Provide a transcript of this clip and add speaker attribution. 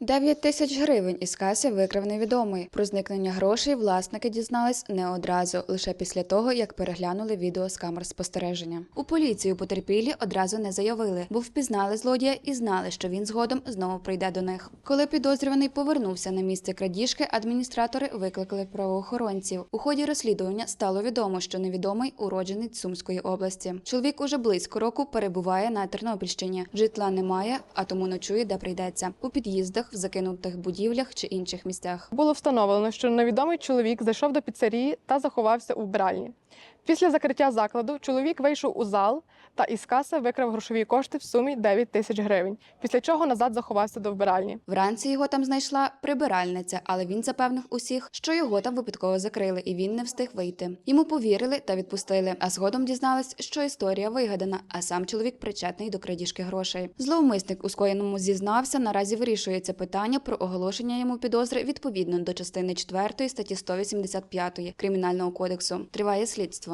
Speaker 1: 9 тисяч гривень із каси викрав невідомий. Про зникнення грошей власники дізнались не одразу, лише після того, як переглянули відео з камер спостереження. У поліцію потерпілі одразу не заявили, бо впізнали злодія і знали, що він згодом знову прийде до них. Коли підозрюваний повернувся на місце крадіжки, адміністратори викликали правоохоронців. У ході розслідування стало відомо, що невідомий уродженець Сумської області. Чоловік уже близько року перебуває на Тернопільщині. Житла немає, а тому ночує, де прийдеться у під'їздах, в закинутих будівлях чи інших місцях.
Speaker 2: Було встановлено, що невідомий чоловік зайшов до піцерії та заховався у вбиральні. Після закриття закладу чоловік вийшов у зал та із каси викрав грошові кошти в сумі 9 тисяч гривень, після чого назад заховався до вбиральні.
Speaker 1: Вранці його там знайшла прибиральниця, але він запевнив усіх, що його там випадково закрили, і він не встиг вийти. Йому повірили та відпустили. А згодом дізнались, що історія вигадана, а сам чоловік причетний до крадіжки грошей. Зловмисник у скоєному зізнався. Наразі вирішується питання про оголошення йому підозри відповідно до частини 4 статті 185 кримінального кодексу. Триває слідство.